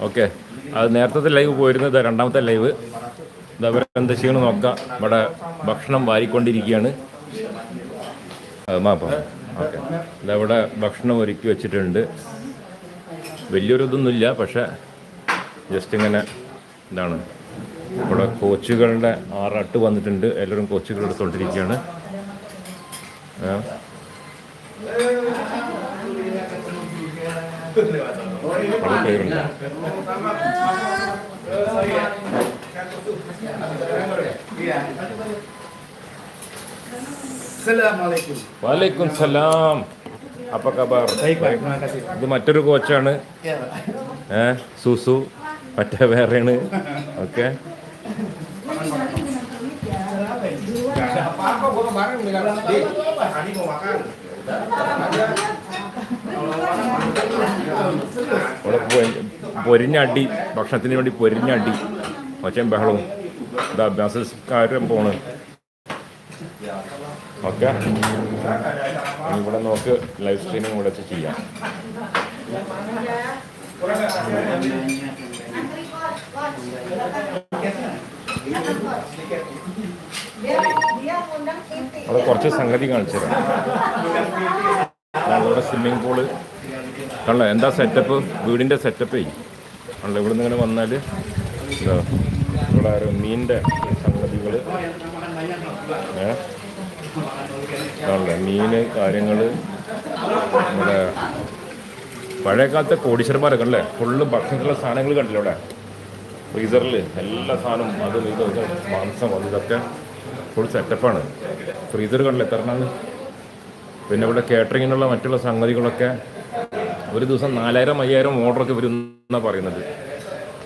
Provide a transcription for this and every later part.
Okay. അത് നേരത്തെ live പോയിരുന്നത് രണ്ടാമത്തെ ലൈവ്. ഇത് അവരെന്ത് ചെയ്യണം നോക്കാം. ഇവിടെ ഭക്ഷണം വാരിക്കൊണ്ടിരിക്കുകയാണ്. മാപ്പം ഓക്കെ. ഇതവിടെ ഭക്ഷണം ഒരുക്കി വെച്ചിട്ടുണ്ട്. വലിയൊരു ഇതൊന്നുമില്ല പക്ഷെ ജസ്റ്റ് ഇങ്ങനെ എന്താണ് ഇവിടെ കോച്ചുകളുടെ ആറട്ട് വന്നിട്ടുണ്ട്. എല്ലാവരും കോച്ചുകൾ എടുത്തുകൊണ്ടിരിക്കുകയാണ് ഏ? അവിടെ പേരുണ്ട് Assalamualaikum. വാലേക്കും സലാം അപ്പൊ കബാർ Baik, Pak. Terima kasih. ഇത് മറ്റൊരു കോച്ചാണ് Ya, Pak. ഏ സുസു മറ്റേ വേറെയാണ് okay Gak ada apa-apa, gua kemarin bilang, "Di, Ani mau makan." പൊരിഞ്ഞടി ഭക്ഷണത്തിന് വേണ്ടി പൊരിഞ്ഞടി ഒച്ചയും ബഹളവും. ഇതാ ബസ്സുകാരും പോണ്. ഓക്കെ. ഇവിടെ നോക്ക് ലൈവ് സ്ട്രീമിംഗ് ഇവിടെ വെച്ച് ചെയ്യാം. അവിടെ കുറച്ച് സംഗതി കാണിച്ചു തരാം. ഇവിടെ സ്വിമ്മിംഗ് പൂൾ കണ്ടോ എന്താ സെറ്റപ്പ് വീടിന്റെ സെറ്റപ്പേ കണ്ടോ ഇവിടെ നിന്ന് ഇങ്ങനെ വന്നാൽ എന്താ ഇവിടെ ആരോ മീനിന്റെ സംഗതികൾ ഏ? മീന് കാര്യങ്ങൾ നമ്മുടെ പഴയ കാലത്തെ കോടീശ്വരന്മാരൊക്കെ അല്ലേ ഫുള്ള് ഭക്ഷണത്തിലുള്ള സാധനങ്ങൾ കണ്ടില്ല ഇവിടെ ഫ്രീസറിൽ എല്ലാ സാധനവും അതും ഇതും മാംസം അതും ഇതൊക്കെ ഫുൾ സെറ്റപ്പാണ് ഫ്രീസർ കണ്ടില്ല എത്ര പിന്നെ ഇവിടെ കേറ്ററിങ്ങിനുള്ള മറ്റുള്ള സംഗതികളൊക്കെ ഒരു ദിവസം നാലായിരം അയ്യായിരം ഓർഡറൊക്കെ എന്നാണ് പറയുന്നത്.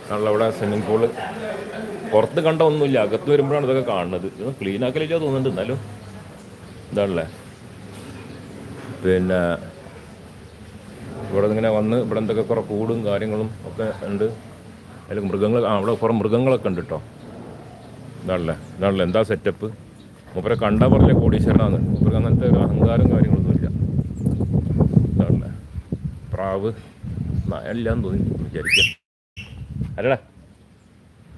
കാരണം ഇവിടെ സ്വിമ്മിംഗ് പൂൾ പുറത്ത് കണ്ട ഒന്നുമില്ല. അകത്ത് വരുമ്പോഴാണ് ഇതൊക്കെ കാണുന്നത്. ഇതൊന്നും ക്ലീൻ ആക്കലില്ല തോന്നുന്നുണ്ട്. എന്നാലും ഇതാണല്ലേ. പിന്നെ ഇവിടെ ഇങ്ങനെ വന്ന് ഇവിടെ എന്തൊക്കെ കുറേ കൂടും കാര്യങ്ങളും ഒക്കെ ഉണ്ട്. അതിൽ മൃഗങ്ങൾ ആ അവിടെ കുറേ മൃഗങ്ങളൊക്കെ ഉണ്ട് കേട്ടോ ഇതാണല്ലേ. ഇതാണല്ലേ. എന്താ സെറ്റപ്പ് മൂപ്പരെ കണ്ട പറഞ്ഞ കോടീശ്വരനാണ് മൂപ്പർക്ക് അങ്ങനത്തെ ഒരു അഹങ്കാരം കാര്യങ്ങളൊന്നുമില്ല ഇതാണല്ലേ പ്രാവ് നയല്ലാന്ന് തോന്നി വിചാരിക്കാം. അല്ലടാ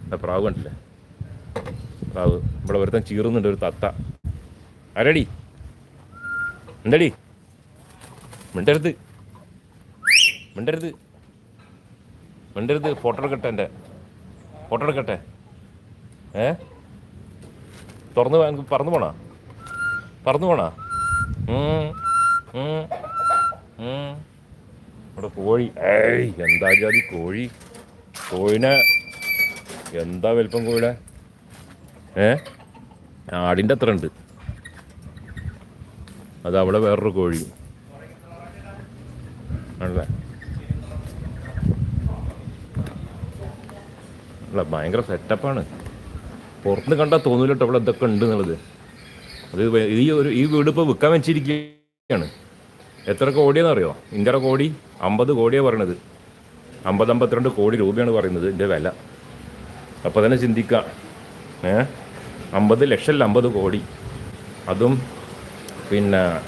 എന്താ പ്രാവ് കണ്ടില്ലേ? പ്രാവ് ഇവിടെ ഒരുത്തൻ ചീറുന്നുണ്ട് ഒരു തത്ത. ആരടി? എന്തടി? മിണ്ടരുത്. മിണ്ടരുത്. മിണ്ടരുത് ഫോട്ടോ എടുക്കട്ടെ എന്റെ. ഫോട്ടോ എടുക്കട്ടെ? ഏ? തുറന്ന് എനിക്ക് പറന്നു പോണാ? പറന്നു പോണാ. ഇവിടെ കോഴി. ഏയ് എന്താ ജാതി കോഴി? കോഴിനെ എന്താ വലിപ്പം കോഴിയുടെ? ഏ? ആടിന്റെ അത്ര ഉണ്ട്. അത് അവിടെ വേറൊരു കോഴി. ആണല്ലേ? അല്ല ഭയങ്കര സെറ്റപ്പാണ് പുറത്തുനിന്ന് കണ്ടാൽ തോന്നൂല കേട്ടോ ഇതൊക്കെ ഉണ്ട് എന്നുള്ളത്. അത് ഈ ഒരു ഈ വീട് ഇപ്പോൾ വിൽക്കാൻ വെച്ചിരിക്കുകയാണ്. എത്ര കോടിയെന്ന് അറിയോ? ഇന്ത്യയുടെ കോടി അമ്പത് കോടിയാണ് പറയണത്. അമ്പത് അമ്പത്തിരണ്ട് കോടി രൂപയാണ് പറയുന്നത് ഇതിന്റെ വില. അപ്പോൾ തന്നെ ചിന്തിക്കാം. ഏ? അമ്പത് ലക്ഷം അമ്പത് കോടി. അതും പിന്നെ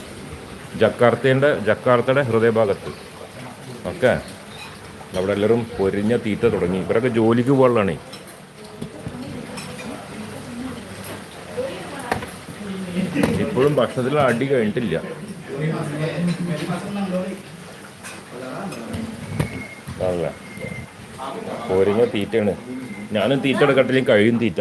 ജക്കാർത്തേന്റെ ജക്കാർത്തയുടെ ഹൃദയഭാഗത്ത്. ഓക്കെ? അവിടെ എല്ലാവരും പൊരിഞ്ഞ തീറ്റ തുടങ്ങി. ഇവരൊക്കെ ജോലിക്ക് പോകുള്ളതാണേ ഇപ്പോഴും ഭക്ഷണത്തിൽ അടി കഴിഞ്ഞിട്ടില്ല. പോരിങ്ങ തീറ്റയാണ്. ഞാനും തീറ്റ എടുക്കട്ടില്ല കഴിയും തീറ്റ.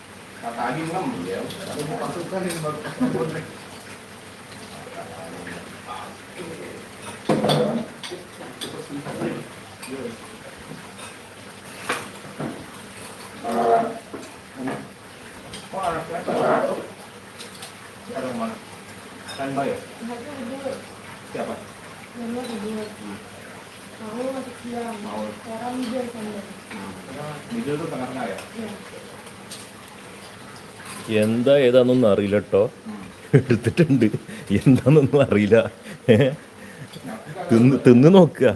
kata angin ngem ya tapi mau pasukan yang baru. Mau masuk siang. Mau. Sekarang dia sendiri. Dia tuh tengah-tengah ya? Iya. എന്താ ഏതാണെന്നൊന്നും അറിയില്ല കേട്ടോ എടുത്തിട്ടുണ്ട്. എന്താണെന്നൊന്നും അറിയില്ല? തിന്ന് തിന്ന് നോക്കുക.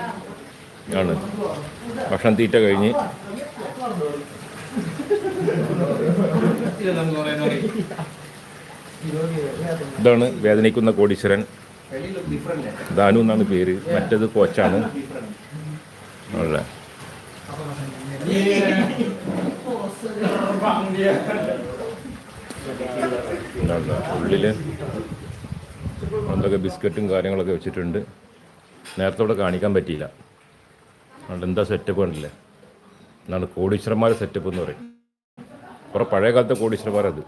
ആണ്. ഭക്ഷണം തീറ്റ കഴിഞ്ഞ്. ഇതാണ് വേദനിക്കുന്ന കോടീശ്വരൻ. ദാനു എന്നാണ് പേര്. മറ്റേത് കോച്ചാണ്. ഉള്ളിൽ എന്തൊക്കെ ബിസ്ക്കറ്റും കാര്യങ്ങളൊക്കെ വെച്ചിട്ടുണ്ട്. നേരത്തെ ഇവിടെ കാണിക്കാൻ പറ്റിയില്ല. അതുകൊണ്ട് എന്താ സെറ്റപ്പ് കണ്ടില്ലേ? എന്നാണ് കോടീശ്വരന്മാരെ സെറ്റപ്പ് എന്ന് പറയും. കുറേ പഴയ കാലത്തെ കോടീശ്വരന്മാരത്.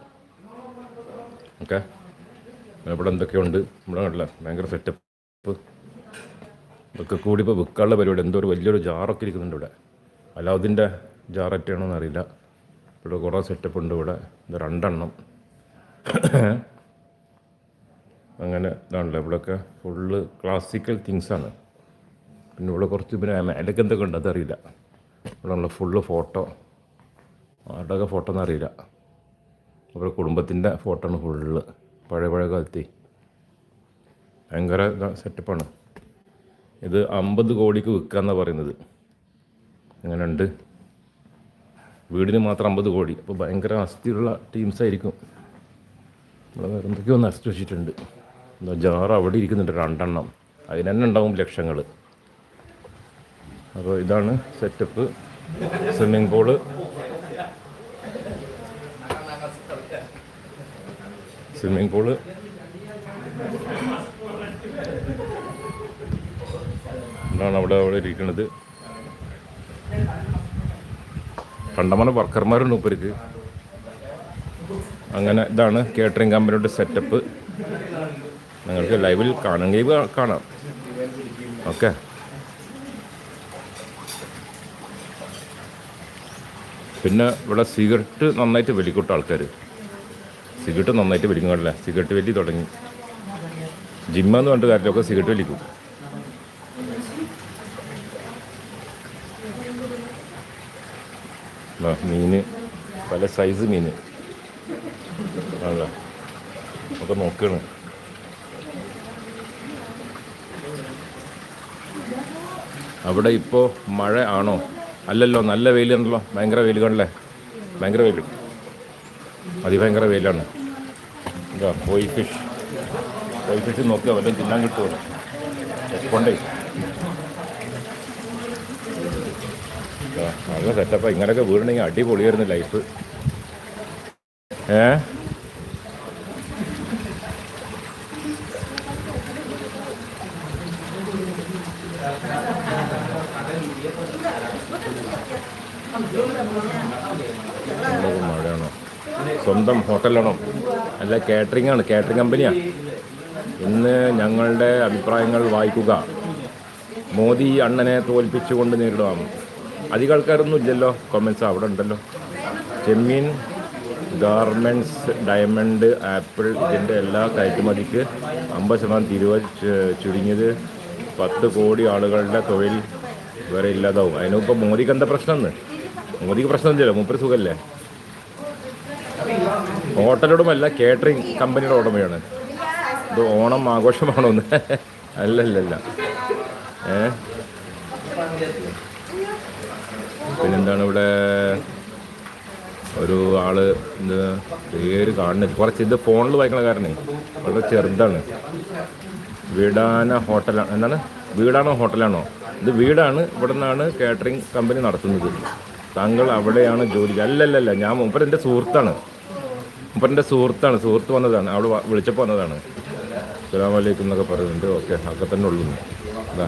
ഓക്കെ ഇവിടെ എന്തൊക്കെയുണ്ട്? ഇവിടെ കണ്ടില്ല? ഭയങ്കര സെറ്റപ്പ് ഇതൊക്കെ കൂടി ഇപ്പോൾ വിൽക്കാനുള്ള പരിപാടി. എന്തോ ഒരു വലിയൊരു ജാറൊക്കെ ഇരിക്കുന്നുണ്ട് ഇവിടെ. അലാദിന്റെ ജാററ്റാണോന്ന് അറിയില്ല. ഇവിടെ കുറേ സെറ്റപ്പ് ഉണ്ട് ഇവിടെ. ഇത് രണ്ടെണ്ണം. അങ്ങനെ ഇതാണല്ലോ. ഇവിടെയൊക്കെ ഫുള്ള് ക്ലാസിക്കൽ തിങ്സാണ് പിന്നെ ഇവിടെ കുറച്ച് പിന്നെ മേലൊക്കെ എന്തൊക്കെ ഉണ്ട് അതറിയില്ല ഇവിടെ ഉള്ള ഫുള്ള് ഫോട്ടോ ആരുടെയൊക്കെ ഫോട്ടോ എന്ന് അറിയില്ല. അവരുടെ കുടുംബത്തിന്റെ ഫോട്ടോ ആണ് ഫുള്ള് പഴയ പഴയ കാലത്തെ. ഭയങ്കര സെറ്റപ്പാണ് ഇത് അമ്പത് കോടിക്ക് വിൽക്കാന്നാണ് പറയുന്നത്. അങ്ങനെ ഉണ്ട് വീടിന് മാത്രം അമ്പത് കോടി. അപ്പോൾ ഭയങ്കര അസ്ഥിയുള്ള ടീംസ് ആയിരിക്കും. നമ്മളെ വേറെ എന്തൊക്കെയോ നശിച്ചു വെച്ചിട്ടുണ്ട്. എന്താ ജാറ് അവിടെ ഇരിക്കുന്നുണ്ട് രണ്ടെണ്ണം. അതിന് തന്നെ ഉണ്ടാവും ലക്ഷങ്ങൾ അപ്പോൾ ഇതാണ് setup swimming pool swimming pool ഇതാണ് അവിടെ അവിടെ ഇരിക്കുന്നത്. കണ്ടമാനം വർക്കർമാരുണ്ട് മൂപ്പർക്ക് അങ്ങനെ ഇതാണ് കേറ്ററിംഗ് കമ്പനിയുടെ സെറ്റപ്പ് നിങ്ങൾക്ക് ലൈവിൽ കാണുകയും കാണാം. ഓക്കെ പിന്നെ ഇവിടെ സിഗരറ്റ് നന്നായിട്ട് വലിക്കൂട്ട ആൾക്കാർ സിഗരറ്റ് നന്നായിട്ട് വലിക്കുന്നില്ല സിഗരറ്റ് വലി തുടങ്ങി. ജിമ്മെന്ന് പറഞ്ഞിട്ട് കാര്യത്തിലൊക്കെ സിഗരറ്റ് വലിക്കും. മീന്. പല സൈസ് മീൻ ആണല്ലോ? ഒക്കെ അവിടെ ഇപ്പോൾ മഴ ആണോ? അല്ലല്ലോ നല്ല വെയിലാണല്ലോ ഭയങ്കര വെയിൽ കാണില്ലേ ഭയങ്കര വെയിൽ അതിഭയങ്കര വെയിലാണ്. എന്താ കോയി ഫിഷ് കോയി ഫിഷ് നോക്കിയാൽ വല്ലതും തിന്നാൻ കിട്ടുമല്ലോ കൊണ്ടേ നല്ല സെറ്റപ്പാണ് ഇങ്ങനെയൊക്കെ വീടണമെങ്കിൽ അടിപൊളിയായിരുന്നു ലൈഫ് ഏ? മഴയാണോ സ്വന്തം ഹോട്ടലാണോ അല്ല കാറ്ററിംഗ് ആണ്. കാറ്ററിംഗ് കമ്പനിയാണ് ഇന്ന് ഞങ്ങളുടെ അഭിപ്രായങ്ങൾ വായിക്കുക. മോദി അണ്ണനെ തോൽപ്പിച്ചുകൊണ്ട് നേരിടാം അധികം ആൾക്കാരൊന്നും ഇല്ലല്ലോ. കൊമൻസ് അവിടെ ഉണ്ടല്ലോ. ചെമ്മീൻ ഗാർമെന്റ്സ് ഡയമണ്ട് ആപ്പിൾ ഇതിന്റെ എല്ലാ കയറ്റുമതിക്ക് അമ്പത് ശതമാനം തിരുവ ചുരുങ്ങിയത് പത്ത് കോടി ആളുകളുടെ തൊഴിൽ വരെ ഇല്ലാതാവും. അതിനിപ്പോൾ മോദിക്ക് എന്താ പ്രശ്നം മോദിക്ക് പ്രശ്നമൊന്നുമില്ലല്ലോ മൂപ്പര് സുഖമല്ലേ ഹോട്ടലുടമല്ല കേറ്ററിംഗ് കമ്പനിയുടെ ഉടമയാണ്. ഇത് ഓണം ആഘോഷമാണോ അല്ലല്ലല്ല. ഏ? പിന്നെന്താണ് ഇവിടെ ഒരു ആൾ ഇത് പേര് കാണുന്നില്ല. കുറച്ച് ഇത് ഫോണിൽ വായിക്കണ കാരണേ വളരെ ചെറുതാണ്. വീടാന ഹോട്ടലാണ് എന്താണ്? വീടാണോ ഹോട്ടലാണോ? ഇത് വീടാണ് ഇവിടെ നിന്നാണ് കാറ്ററിംഗ് കമ്പനി നടത്തുന്നത്. താങ്കൾ അവിടെയാണ് ജോലി അല്ലല്ലല്ല ഞാൻ മൂപ്പരെന്റെ സുഹൃത്താണ്. മൂപ്പരെന്റെ സുഹൃത്താണ്. സുഹൃത്ത് വന്നതാണ്. അവിടെ വിളിച്ചപ്പോൾ വന്നതാണ്. അസ്സലാമു അലൈക്കും എന്നൊക്കെ പറയുന്നുണ്ട്. ഓക്കെ ഒക്കെ തന്നെ ഉള്ളു. അതാ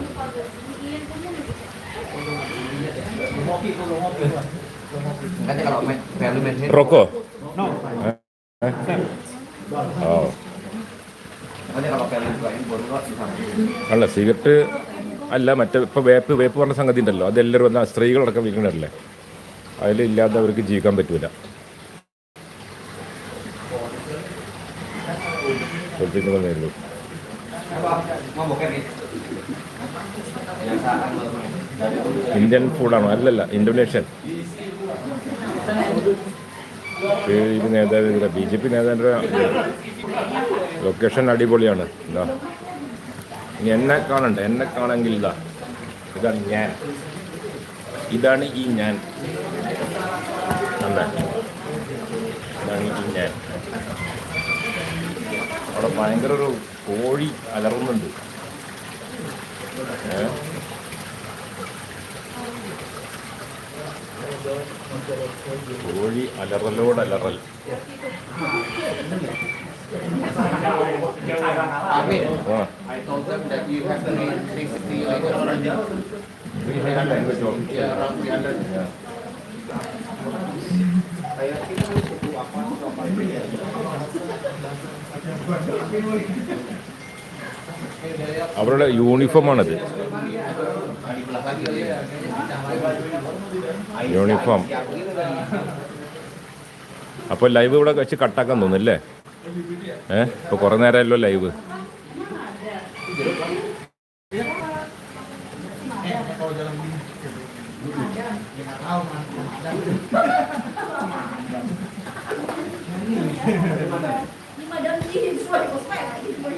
റോക്കോ. അല്ല സിഗരറ്റ് അല്ല മറ്റേ ഇപ്പോൾ വേപ്പ് വേപ്പ് പറഞ്ഞ സംഗതി ഉണ്ടല്ലോ. അതെല്ലാവരും സ്ത്രീകളടക്കം വിൽക്കണല്ലേ അതിലില്ലാതെ അവർക്ക് ജീവിക്കാൻ പറ്റില്ല. ഇന്ത്യൻ ഫുഡാണോ? അല്ലല്ല ഇന്തോനേഷ്യൻ. നേതാവ് ബി ജെ പി നേതാവിന്റെ ലൊക്കേഷൻ അടിപൊളിയാണ്. എന്താ ഇനി എന്നെ കാണണ്ട എന്നെ കാണെങ്കിൽ ഇതാ ഇതാണ് ഞാൻ. ഇതാണ് ഈ ഞാൻ. ഞാൻ അവിടെ ഭയങ്കര ഒരു കോഴി അലറുന്നുണ്ട്. കോഴി അലറലോട് അലറൽ. Amin. ആ അവരുടെ യൂണിഫോമാണത് യൂണിഫോം അപ്പോൾ ലൈവ് ഇവിടെ വെച്ച് കട്ടാക്കാൻ തോന്നുന്നില്ലേ ഏഹ് ഇപ്പൊ കുറേ നേരമല്ലോ live Kan ini madam ini sesuai kosmetik. Kan.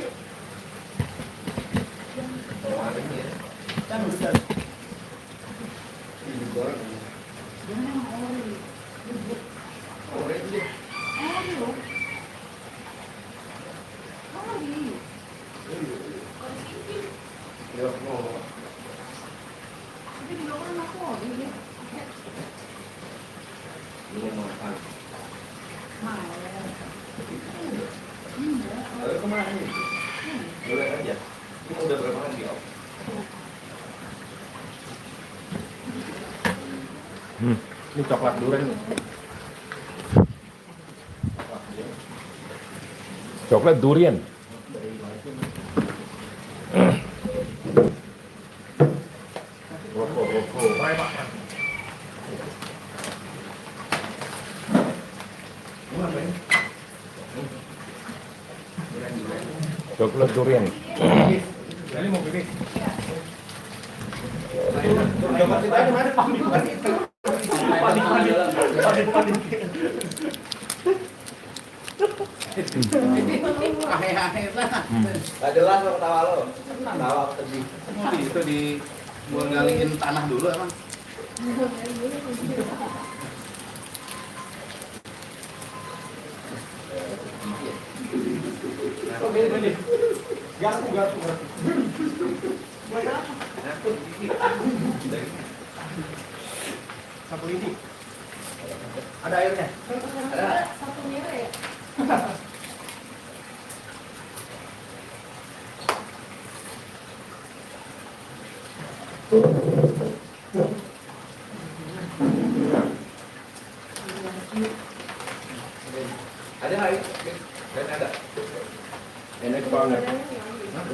Ini. Jangan. Udah berapa kali om? ini coklat durian. Coklat durian. Rokok rokok coklat durian jadi mau pilih. Jelas lo ketawa lo Ketawa sedih itu di Mau tanah dulu emang Kok gini-gini? Garpu, garpu, garpu. Buat apa? Sapu lidi. Ada airnya? Ada. satu merah ya?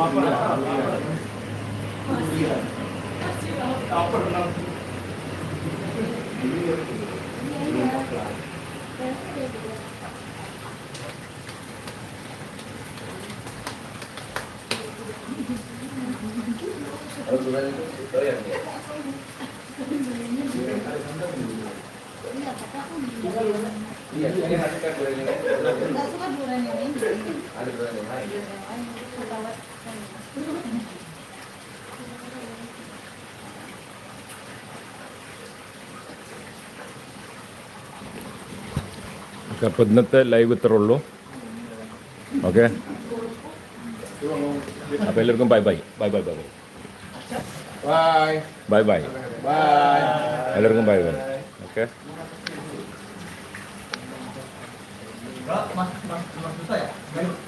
拉过来啊拉过来当 അപ്പോൾ ഇന്നത്തെ live ഇത്ര ഉള്ളൂ. Okay? അപ്പോൾ എല്ലാവർക്കും bye bye. Bye bye bye bye. Bye. Bye bye. Bye. എല്ലാവർക്കും bye bye. Okay? Right?